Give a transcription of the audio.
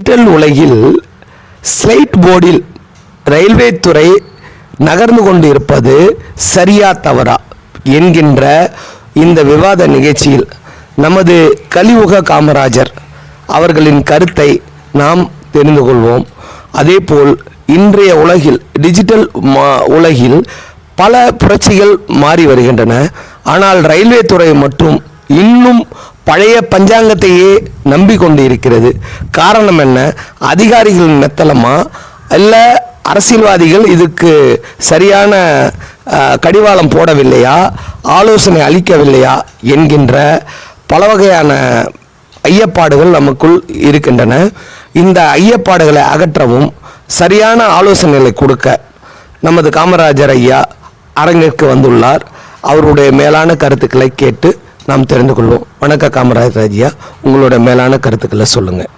Digital உலகில் slide போர்டில் railway துறை நகர்ந்து கொண்டிருப்பது சரியா தவறா என்கின்ற இந்த விவாத நிகழ்ச்சியில் நமது கலியுக காமராஜர் அவர்களின் கருத்தை நாம் தெரிந்து கொள்வோம். அதேபோல் இன்றைய உலகில் டிஜிட்டல் மா- உலகில் பல புரட்சிகள் மாறி வருகின்றன. ஆனால் ரயில்வே துறை மற்றும் இன்னும் பழைய பஞ்சாங்கத்தையே நம்பிக்கொண்டு இருக்கிறது காரணம் என்ன? அதிகாரிகள் மெத்தலமா இல்லை அரசியல்வாதிகள் இதுக்கு சரியான கடிவாளம் போடவில்லையா? ஆலோசனை அளிக்கவில்லையா? என்கின்ற பல வகையான ஐயப்பாடுகள் நமக்குள் இருக்கின்றன. இந்த ஐயப்பாடுகளை அகற்றவும் சரியான ஆலோசனைகளை கொடுக்க நமது காமராஜர் ஐயா அரங்கிற்கு வந்துள்ளார். அவருடைய மேலான கருத்துக்களை கேட்டு நாம் தெரிந்து கொள்வோம். வணக்க காமராஜர் ராஜியா. உங்களோட மேலான கருத்துக்களை சொல்லுங்கள்